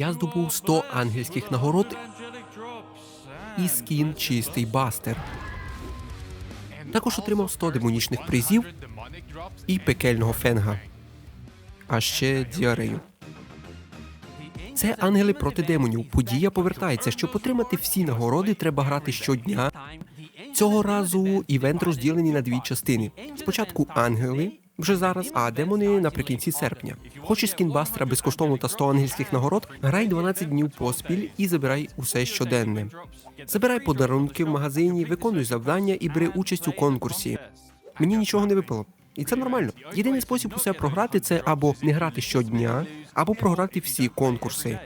Я здобув 100 ангельських нагород і скін чистий бастер. Також отримав 100 демонічних призів і пекельного фенга. А ще діарею. Це ангели проти демонів. Подія повертається. Щоб отримати всі нагороди, треба грати щодня. Цього разу івент розділений на дві частини. Спочатку ангели вже зараз, а демони наприкінці серпня. Хочеш скінбастера безкоштовно та 100 ангельських нагород? Грай 12 днів поспіль і забирай усе щоденне. Забирай подарунки в магазині, виконуй завдання і бери участь у конкурсі. Мені нічого не випало. І це нормально. Єдиний спосіб усе програти це або не грати щодня, або програти всі конкурси.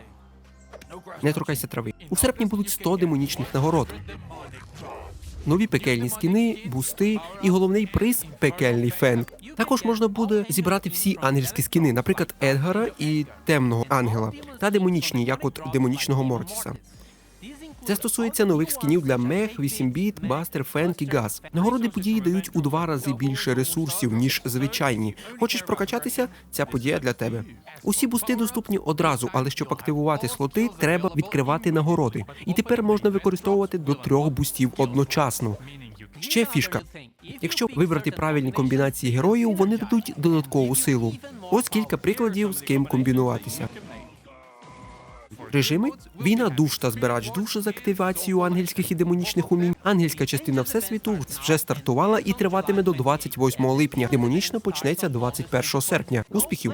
Не торкайся трави. У серпні будуть 100 демонічних нагород. Нові пекельні скіни, бусти і головний приз пекельний фенк. Також можна буде зібрати всі ангельські скіни, наприклад, Едгара і темного ангела, та демонічні, як от демонічного Мортіса. Це стосується нових скінів для мех, 8-біт, бастер, фенк і газ. Нагороди події дають у два рази більше ресурсів, ніж звичайні. Хочеш прокачатися? Ця подія для тебе. Усі бусти доступні одразу, але щоб активувати слоти, треба відкривати нагороди. І тепер можна використовувати до трьох бустів одночасно. Ще фішка. Якщо вибрати правильні комбінації героїв, вони дадуть додаткову силу. Ось кілька прикладів, з ким комбінуватися. Режими війна душ та збирач душ з активацією ангельських і демонічних умінь. Ангельська частина всесвіту вже стартувала і триватиме до 28 липня. Демонічна почнеться 21 серпня. Успіхів!